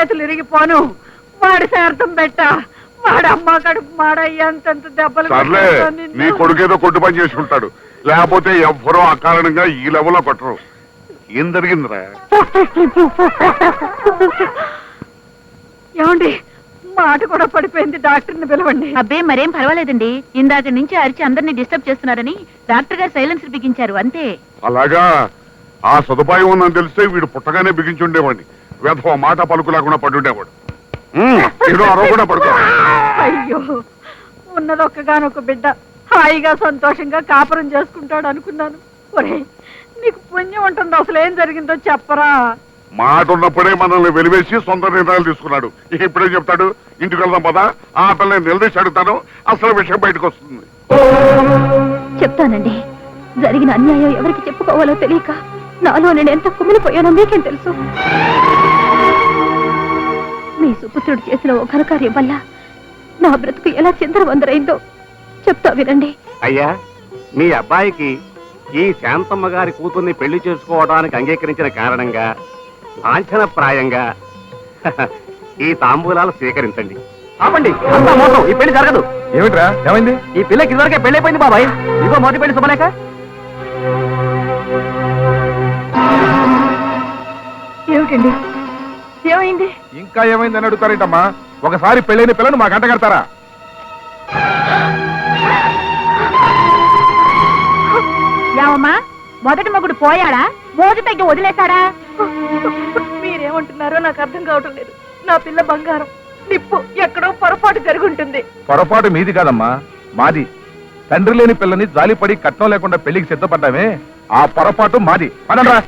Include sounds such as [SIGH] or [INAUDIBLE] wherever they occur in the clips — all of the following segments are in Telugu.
చేతులు ఇరిగిపోను. వాడి శార్థం పెట్ట వాడు అమ్మ కడుపు మాడ ఎంతెంత దెబ్బలు సర్లే కొట్టాడో నిన్ను. నీ కొడుకేదో కొట్టు పని చేసుకుంటాడు. లేకపోతే ఎవ్వరూ అకారణంగా ఈ లెవెల్లో కొట్టరు. ఏం జరిగిందిరా? ఏమండి మాట కూడా పడిపోయింది డాక్టర్ని పిలవండి. అబ్బే మరేం పర్వాలేదండి. ఇందాక నుంచి అరిచి అందరినీ డిస్టర్బ్ చేస్తున్నారని డాక్టర్ గారు సైలెన్స్ బిగించారు అంతే. అలాగా ఆ సదుపాయం ఉందని తెలిస్తే వీడు పుట్టగానే బిగించి ఉండేవాడిని. వేధవ మాట పలుకు లేకుండా పడుండేవాడు ఏదో పడుకో. అయ్యో ఉన్నదొక్కగానొక్క బిడ్డ హాయిగా సంతోషంగా కాపురం చేసుకుంటాడు అనుకున్నాను. ఒరే నీకు పుణ్యం ఉంటుంది అసలు ఏం జరిగిందో చెప్పరా. మాట ఉన్నప్పుడే మనల్ని వెలివేసి సొంత నిర్ణయాలు తీసుకున్నాడు. ఇక ఇప్పుడే చెప్తాడు? ఇంటికి వెళ్దాం పదా ఆ పిల్లని నిలదీసి అడుగుతాను. అసలు విషయం బయటకు వస్తుంది. చెప్తానండి. జరిగిన అన్యాయం ఎవరికి చెప్పుకోవాలో తెలియక నాలో నేను ఎంత కుమిలిపోయానో మీకేం తెలుసు? మీ సుపుత్రుడు చేసిన ఓ ఘనకార్యం వల్ల నా బ్రతుకు ఎలా చిందరవందరైందో చెప్తా వినండి. అయ్యా మీ అబ్బాయికి ఈ శాంతమ్మ గారి కూతుర్ని పెళ్ళి చేసుకోవడానికి అంగీకరించిన కారణంగా లాంఛనప్రాయంగా ఈ తాంబూలాలు స్వీకరించండి. ఆపండి అంతా మోసం ఈ పెళ్ళి జరగదు. ఏమిట్రా? ఏమైంది? ఈ పిల్లకి ఇదివరకే పెళ్ళి అయిపోయింది బాబాయ్. ఇదిగో మొదటి పెళ్ళి శుభలేక ఏమిటండి? ఏమైంది? ఇంకా ఏమైందని అడుగుతారేంటమ్మా? ఒకసారి పెళ్ళైన పిల్లని మాకు అంటగడతారా యావమ్మా మొదటి మొగుడు పోయాడా? మోజు తగ్గి వదిలేశాడా? మీరేమంటున్నారో నాకు అర్థం కావటం లేదు. నా పిల్ల బంగారం నిప్పు ఎక్కడో పొరపాటు జరుగుంటుంది. పొరపాటు మీది కాదమ్మా మాది. తండ్రి లేని పిల్లని జాలిపడి కట్నం లేకుండా పెళ్ళికి సిద్ధపడ్డామే. ఆ పొరపాటు మాది. పదండ్రా.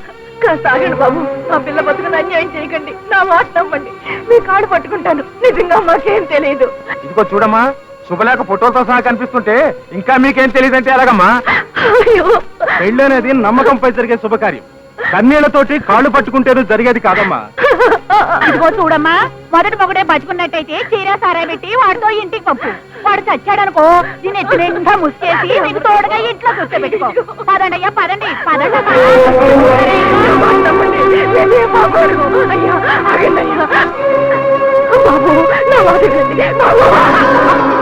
కాస్త ఆగండి బాబు. నా పిల్ల బతుకుని అన్యాయం చేయకండి. నా మాట నమ్మండి. మీ కాడు పట్టుకుంటాను. నిజంగా మాకేం తెలియదు ఇదిగో చూడమ్మా శుభలేఖ ఫోటోలతో సహా కనిపిస్తుంటే ఇంకా మీకేం తెలియదంటే ఎలాగమ్మా? పెళ్ళి అనేది నమ్మకంపై జరిగే శుభకార్యం. కన్నీళ్ళతోటి కాళ్ళు పట్టుకుంటేనే జరిగేది కాదమ్మా. ఇదిగో చూడమ్మా మొదటి మొగుడే బతుకున్నట్టయితే చీర సారా పెట్టి వాడితో ఇంటికి పంపు. వాడు చచ్చాడనుకో దీని ఎత్తి నిండా ముసుకేసి నీకు తోడుగా ఇంట్లో కూర్చోబెట్టుకో. పదండి అయ్యా పదండి పదండి అయ్యా, అయ్యా. బాబు నా మాట బాబు.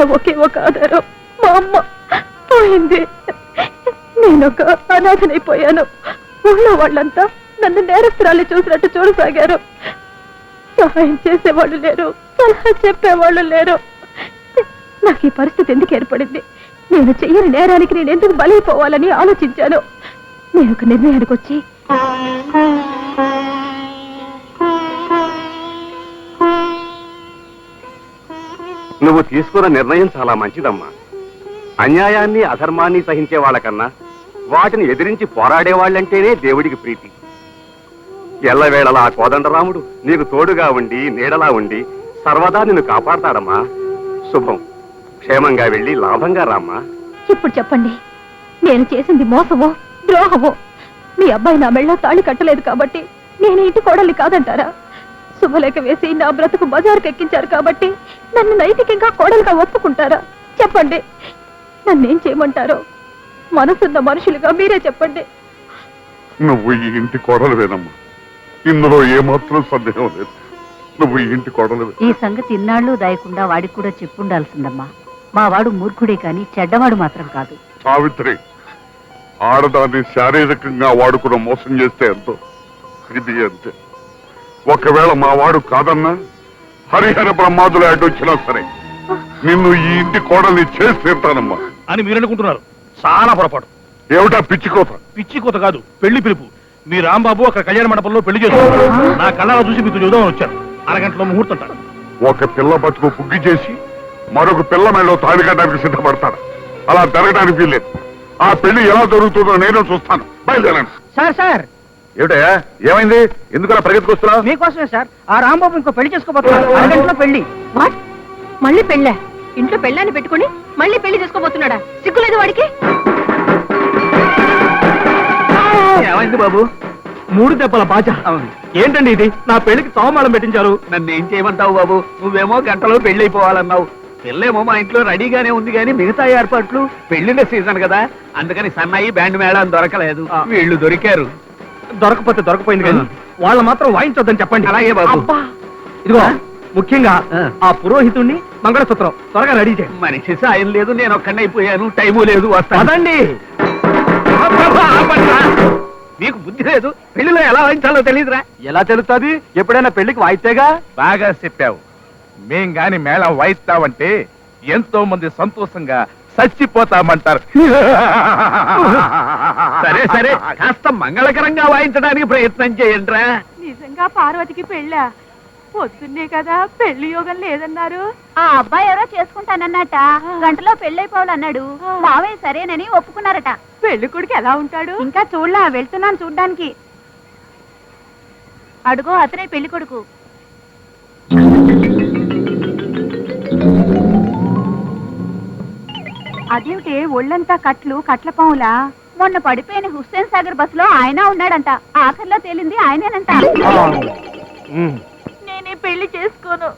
ఉన్న ఒకే ఒక ఆధారం మా అమ్మ పోయింది. నేనొక అనాథనైపోయాను. ఊళ్ళో వాళ్ళంతా నన్ను నేరస్తురాలు చూసినట్టు చూడసాగారు. సహాయం చేసేవాళ్ళు లేరు సలహా చెప్పేవాళ్ళు లేరు. నాకు ఈ పరిస్థితి ఎందుకు ఏర్పడింది? నేను చెయ్యని నేరానికి నేను ఎందుకు బలైపోవాలని ఆలోచించాను? నేను ఒక నిర్ణయానికి వచ్చి నువ్వు తీసుకున్న నిర్ణయం చాలా మంచిదమ్మా. అన్యాయాన్ని అధర్మాన్ని సహించే వాళ్ళకన్నా వాటిని ఎదిరించి పోరాడే వాళ్ళంటేనే దేవుడికి ప్రీతి. ఎల్లవేళలా కోదండరాముడు నీకు తోడుగా ఉండి నీడలా ఉండి సర్వదా నిన్ను కాపాడతాడమ్మా. శుభం. క్షేమంగా వెళ్ళి లాభంగా రామ్మా. ఇప్పుడు చెప్పండి. నేను చేసింది మోసమో ద్రోహమో? మీ అబ్బాయి నా మెళ్ళ తాళి కట్టలేదు కాబట్టి నేను ఇంటి కోడలి కాదంటారా? శుభలేఖ వేసి నా బ్రతుకు బజారుకు ఎక్కించారు కాబట్టి నన్ను నైతికంగా కోడలుగా ఒప్పుకుంటారా? చెప్పండి. నన్నేం చేయమంటారో? మనసున్న మనుషులుగా మీరే చెప్పండి. నువ్వు ఈ ఇంటి కోడలువేనమ్మా. ఇందులో ఏమాత్రం సందేహం లేదు. నువ్వు ఈ ఇంటి కోడలువే. ఈ సంగతి ఇన్నాళ్ళు దాయకుండా వాడికి కూడా చెప్పుండాల్సిందమ్మా. మా వాడు మూర్ఖుడే కాని చెడ్డవాడు మాత్రం కాదు. సావిత్రి ఆడదాన్ని శారీరకంగా వాడుకున్న మోసం చేస్తే ఎంతో. ఇది అంతే. ఒకవేళ మా వాడు కాదన్నా హరిహర బ్రహ్మాదులు అడ్డొచ్చినా సరే నిన్ను ఈ ఇంటి కోడల్ని చేసి తీరుతానమ్మా. అని మీరు అనుకుంటున్నారు చాలా పొరపాటు. ఏమిటా పిచ్చికోత పిచ్చి కొత్త కాదు పెళ్ళి పిలుపు. మీ రాంబాబు అక్కడ కళ్యాణ మండపంలో పెళ్ళి చేసుకుంటారు నా కళ్ళలో చూసి మీకు చూద్దామని వచ్చాను. అరగంటలో ముహూర్తం ఒక పిల్ల బతుకు బుగ్గి చేసి మరొక పిల్ల మెళ్ళలో తాళి కట్టడానికి సిద్ధపడతాడు అలా జరగడానికి వీల్లేదు. ఆ పెళ్ళి ఎలా జరుగుతుందో నేను చూస్తాను. బయలుదేరండి. సార్ సార్ ఏమిటయ్యా? ఏమైంది? ఎందుకు అలా పరిగెత్తుకొస్తున్నావు మీకోసమే సార్. ఆ రాంబాబు ఇంకో పెళ్ళి చేసుకోబోతున్నారు అరగంటలో పెళ్ళి. వాట్? మళ్ళీ పెళ్ళా? ఇంట్లో పెళ్ళాన్ని పెట్టుకుని మళ్ళీ పెళ్ళి చేసుకోబోతున్నాడా? సిగ్గులేదు వాడికి? ఏమైంది బాబు? మూడు దెబ్బల బాజ ఏంటండి ఇది? నా పెళ్ళికి తోమాళం పెట్టించారు. నన్ను ఏం చేయమంటావు బాబు? నువ్వేమో గంటలో పెళ్ళి అయిపోవాలన్నావు పెళ్ళేమో మా ఇంట్లో రెడీగానే ఉంది కానీ మిగతా ఏర్పాట్లు పెళ్ళిళ్ళ సీజన్ కదా. అందుకని సన్నాయి బ్యాండ్ మేళం దొరకలేదు. వీళ్ళు దొరికారు. దొరకపోతే దొరకపోయింది కానీ వాళ్ళ మాత్రం వాయించొద్దని చెప్పండి. అలాగే బాబు. అబ్బా. ఇదిగో ముఖ్యంగా ఆ. ఆ పురోహితుణ్ణి మంగళసూత్రం త్వరగా రెడీ చేయండి మనిషి సాయం లేదు నేను ఒక్కడే అయిపోయాను టైము లేదు వస్తాను. పదండి. అబ్బబ్బా, ఆపండ్రా. మీకు బుద్ధి లేదు పెళ్ళిలో ఎలా వాయించాలో తెలియదురా ఎలా తెలుస్తుంది? ఎప్పుడైనా పెళ్ళికి వాయితేగా బాగా చెప్పావు. మేం గాని మేళం వాయిస్తామంటే ఎంతో మంది సంతోషంగా చచ్చిపోతామంటారు. [LAUGHS] సరే సరే. కాస్త మంగళకరంగా వాయించడానికి ప్రయత్నం చేయండిరా. నిజంగా పార్వతికి పెళ్ళా? పొద్దున్నే కదా పెళ్ళి యోగం లేదన్నారు. ఆ అబ్బాయి ఎవరో చేసుకుంటానన్నట. గంటలో పెళ్ళైపోవాలన్నాడు మావయ్య సరేనని ఒప్పుకున్నారట. పెళ్ళి కొడుకు ఎలా ఉంటాడు? ఇంకా చూడలా వెళ్తున్నాను చూడ్డానికి. అడుగో అతనే పెళ్ళి కొడుకు. అదేమిటి ఒళ్ళంతా కట్లు కట్ల పావులా మొన్న పడిపోయిన హుస్సేన్ సాగర్ బస్సులో ఆయన ఉన్నాడంట. ఆఖరిలో తేలింది ఆయనేనంట. నేనే పెళ్ళి చేసుకోను.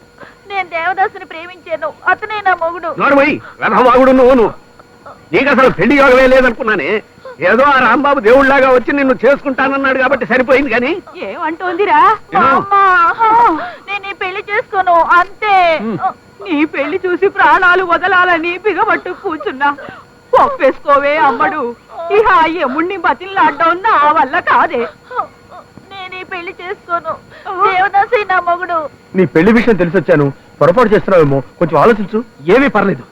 నేను దేవదాసుని ప్రేమించాను. అతనే నా మొగుడు. రథవాగుడు నువ్వు నీకు అసలు పెళ్ళి యోగమే లేదనుకున్నానే? ఏదో ఆ రాంబాబు దేవుళ్ళాగా వచ్చి నిన్ను చేసుకుంటానన్నాడు కాబట్టి సరిపోయింది కానీ? ఏమంటోందిరా? నేను ఈ పెళ్ళి చేసుకోను. అంతే. నీ పెళ్ళి చూసి ప్రాణాలు వదలాలని బిగబట్టు కూర్చున్నా. ఒప్పేసుకోవే అమ్మడు. ఇహ ఎముణ్ణి బతిలాడ్డం నా వల్ల కాదే. నేను ఈ పెళ్ళి చేసుకోను. దేవదాసి నా మొగుడు. నీ పెళ్ళి విషయం తెలిసొచ్చాను. పొరపాటు చేస్తున్నావేమో కొంచెం ఆలోచించు. ఏమీ పర్లేదు.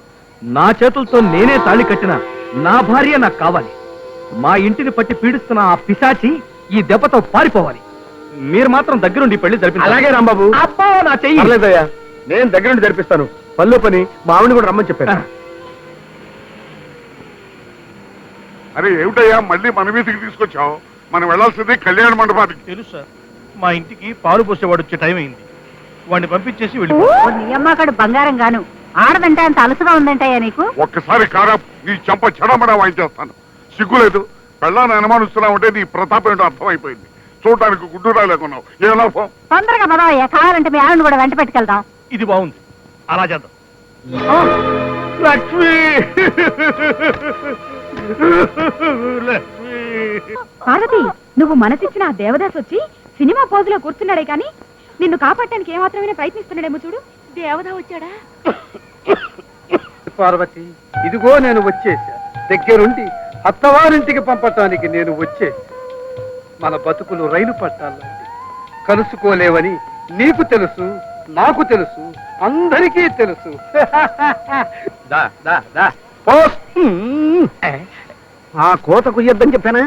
నా చేతులతో నేనే తాళి కట్టిన నా భార్య నాకు కావాలి. మా ఇంటిని పట్టి పీడిస్తున్న ఆ పిశాచి ఈ దెబ్బతో పారిపోవాలి. మీరు మాత్రం దగ్గరుండి పెళ్ళి జరిపి అలాగే రాంబాబు. అబ్బా నా చెయ్యి. నేను దగ్గరుండి జరిపిస్తాను. పళ్ళు పని మా ఆవిడని కూడా రమ్మని చెప్పాను. అరే ఏమిటయ్యా? మళ్ళీ మన వీధికి తీసుకొచ్చావు? మనం వెళ్ళాల్సింది కళ్యాణ మండపానికి. తెలుసు సార్ మా ఇంటికి పాలు పోసేవాడు వచ్చే టైం అయింది. వాడిని పంపించేసి నీ అమ్మకాడు బంగారం గాను. ఆడదంటే అంత అలసుగా ఉందంటాయా నీకు? ఒక్కసారి కారా నీ చెంప చెడమడా వాయించేస్తాను. సిగ్గులేదు పెళ్ళాన్ని అనుమానిస్తున్నావంటే నీ ప్రతాపం ఏంటో అర్థమైపోయింది. చూడటానికి గుడ్డురా లేకున్నావు ఏ లాభం తొందరగా పదవయ్యా కావాలంటే మీ ఆవిడని కూడా వెంట పెట్టుకెళ్దాం. ఇది బాగుంది. అలా చేద్దాం. లక్ష్మి! లక్ష్మి! పార్వతి నువ్వు మనసిచ్చిన ఆ దేవదాస్ వచ్చి సినిమా పోజులో కూర్చున్నాడే కానీ నిన్ను కాపాడటానికి ఏమాత్రమైనా ప్రయత్నిస్తున్నాడేమో చూడు. దేవదా వచ్చాడా? పార్వతి ఇదిగో నేను వచ్చేసా. దగ్గరుండి అత్తవారింటికి పంపటానికి నేను వచ్చేసా. మన బతుకులు రైలు పట్టాలండి కలుసుకోలేవని నీకు తెలుసు. నాకు తెలుసు అందరికీ తెలుసు. దా దా దా. ఆ కోత కుయ్యొద్దని చెప్పానా?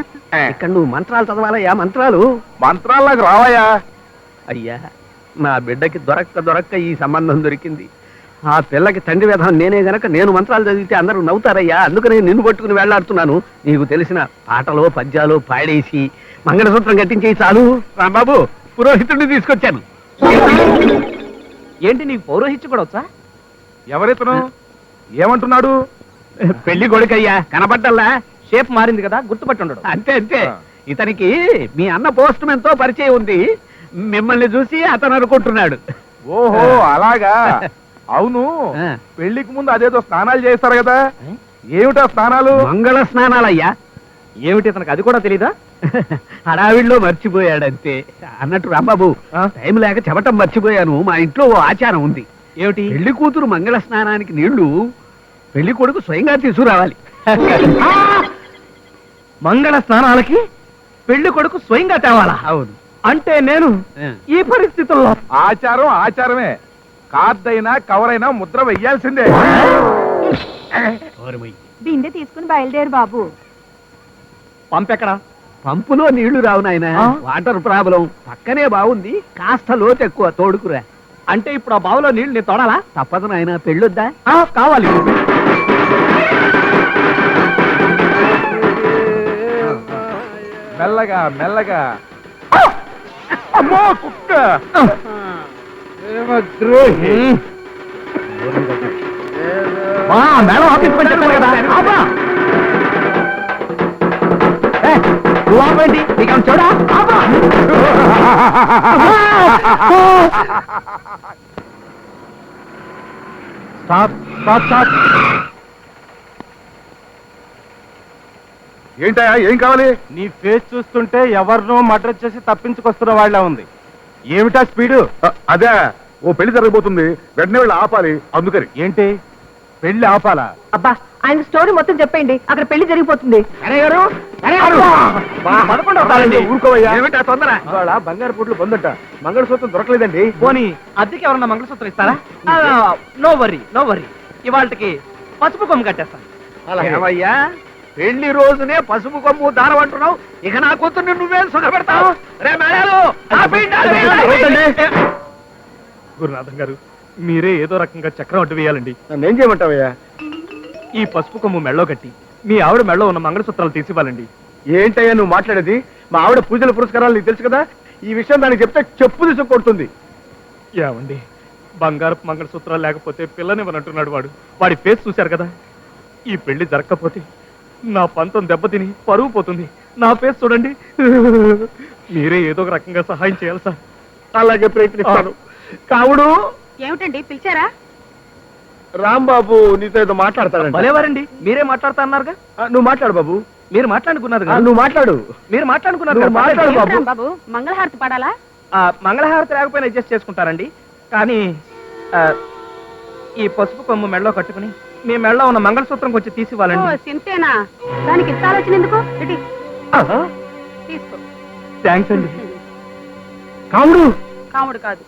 ఇక్కడ నువ్వు మంత్రాలు చదవాలయ్యా మంత్రాలు? మంత్రాలకు రావయ్యా అయ్యా నా బిడ్డకి దొరక్క దొరక్క ఈ సంబంధం దొరికింది. ఆ పిల్లకి తండ్రి విధానం నేనే గనక నేను మంత్రాలు చదివితే అందరూ నవ్వుతారయ్యా. అందుకని నిన్ను పట్టుకుని వెళ్ళాడుతున్నాను. నీకు తెలిసిన పాటలో పద్యాలు పాడేసి మంగళసూత్రం కట్టించేయి చాలు. రాంబాబు పురోహితుడిని తీసుకొచ్చాను. ఏంటి నీకు పౌరోహిత్యం కూడా వచ్చా? ఎవరితను? ఏమంటున్నాడు? పెళ్ళి కొడుకయ్యా కనబడ్డల్లా? షేప్ మారింది కదా గుర్తుపట్టి ఉండడు అంతే. అంతే. ఇతనికి మీ అన్న పోస్ట్తో పరిచయం ఉంది. మిమ్మల్ని చూసి అతను అనుకుంటున్నాడు. ఓహో అలాగా? అవును. పెళ్ళికి ముందు అదేదో స్నానాలు చేస్తారు కదా? ఏమిటా స్నానాలు? మంగళ స్నానాలయ్యా. ఏమిటి అతనికి అది కూడా తెలీదా? [LAUGHS] హడావిడిలో మర్చిపోయాడంతే. అన్నట్టు రాంబాబు? టైం లేక చెప్పటం మర్చిపోయాను. మా ఇంట్లో ఓ ఆచారం ఉంది. ఏమిటి? పెళ్ళి కూతురు మంగళ స్నానానికి నీళ్ళు పెళ్ళి కొడుకు స్వయంగా తీసుకురావాలి. [LAUGHS] మంగళ స్నానాలకి పెళ్ళి కొడుకు స్వయంగా తేవాలా? అవును. అంటే నేను. ఈ పరిస్థితుల్లో ఆచారం ఆచారమే. కార్డైనా కవర్ అయినా ముద్ర వెయ్యాల్సిందే. బిందె తీసుకుని బయలుదేరు బాబు. పంపెక్కడా? పంపులో నీళ్ళు రావు నాయన? Water problem. పక్కనే బాగుంది కాస్త లోతు ఎక్కువ తోడుకురా. అంటే ఇప్పుడు ఆ బావిలో నీళ్ళు నేను తోడాలా? తప్పదు నాయన పెళ్ళొద్దా? ఆ, కావాలి. మెల్లగా మెల్లగా. అమ్మో కుక్క. మా మేడం ఆఫీస్ పని చెప్పాను కదా ఆపా. ఏ, నువ్వు ఆపేంటి నీకు చూడా ఆపా. స్టాప్ స్టాప్ స్టాప్ ఏంటయ్యా ఏం కావాలి? నీ ఫేస్ చూస్తుంటే ఎవరినో మర్డర్ చేసి తప్పించుకొస్తున్న వాళ్ళ ఉంది. ఏమిటా స్పీడు? అదే ఓ పెళ్ళి జరగబోతుంది. వెంటనే వెళ్ళి ఆపాలి. అందుకని. ఏంటి? పెళ్ళి ఆపాలా? అబ్బా ఆయన స్టోరీ మొత్తం చెప్పండి అక్కడ పెళ్ళి జరిగిపోతుంది. ఊరుకోవయ్యా. తొందర? ఇవాళ బంగారు పుట్లు పొందట మంగళసూత్రం దొరకలేదండి. పోనీ అద్దెకి ఎవరన్నా మంగళసూత్రం ఇస్తారా? No worry no worry. ఇవాళకి పసుపు కొమ్ము కట్టేస్తాను ఏమయ్యా? పెళ్ళి రోజునే పసుపు కొమ్ము దారం అంటున్నావు. ఇక నా కూతుర్ని నువ్వేం సుఖపెడతావు? రే మేడాలు గురునాథం గారు మీరే ఏదో రకంగా చక్రం అడ్డు వేయాలండి నన్నేం చేయమంటావయ్యా? ఈ పసుపు కొమ్ము మెళ్ళో కట్టి మీ ఆవిడ మెళ్ళో ఉన్న మంగళసూత్రాలు తీసివ్వాలండి. ఏంటయ్యా నువ్వు మాట్లాడేది? మా ఆవిడ పూజల పురస్కారాలు నీకు తెలుసు కదా? ఈ విషయం దానికి చెప్తే చెప్పు తీసుకు కొడుతుంది. ఏమండి? బంగారపు మంగళసూత్రాలు లేకపోతే పిల్లనివ్వనంటున్నాడు వాడు. వాడి ఫేస్ చూశారు కదా? ఈ పెళ్ళి జరగకపోతే నా పంతం దెబ్బతిని పరువు పోతుంది. నా ఫేస్ చూడండి. మీరే ఏదో ఒక రకంగా సహాయం చేయాలి సార్. అలాగే ప్రయత్నిస్తాను. కావుడు! ఏమిటండి? పిలిచారా? రాంబాబు నీతో ఏదో మాట్లాడతాడంట. భలేవారండి. మీరే మాట్లాడుతా అన్నారుగా నువ్వు మాట్లాడు బాబు. మీరు మాట్లాడుకున్నారు కదా. నువ్వు మాట్లాడు. మీరు మాట్లాడుకున్నారు మాట్లాడు. బాబు. బాబు? మంగళహారతి పాడాలా? ఆ, మంగళహారతి లేకపోయినా అడ్జస్ట్ చేసుకుంటారండి. కానీ ఈ పసుపు కొమ్ము మెళ్ళలో కట్టుకుని మీ మెళ్ళలో ఉన్న మంగళసూత్రం కొంచెం ఓ తీసివ్వాలండి సింతేనా? దానికి ఇంత ఆలోచన ఎందుకు ఇటీ, తీసుకో. థ్యాంక్స్ అండి. కావుడు కాముడు కాదు.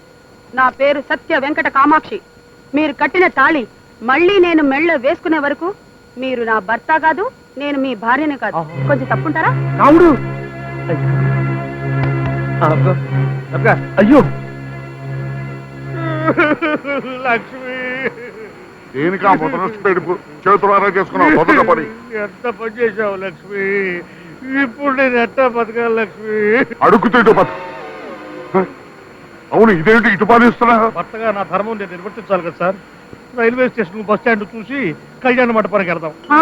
నా పేరు సత్య వెంకట కామాక్షి. మీరు కట్టిన తాళి మళ్ళీ నేను మెళ్ళ వేసుకునే వరకు మీరు నా భర్త కాదు నేను మీ భార్యనే కాదు. కొంచెం తప్పుంటారా? కావుడు! అయ్యో. లక్ష్మి. దేనికి ఆ పెడుపు? చేతులారా చేసుకున్నావు మొదట పని. ఎంత పని చేశావు లక్ష్మి? ఇప్పుడు నేను ఎట్టా బతకాలి లక్ష్మి? అడుగుతూ ఇటు బతు. అవును ఇదేంటి ఇటు పాలిస్తున్నా భర్తగా నా ధర్మం నేను నిర్వర్తించాలి కదా sir. Railway station bus stand చూసి కళ్యాణ మండపానికి వెళ్దాం. ఆ?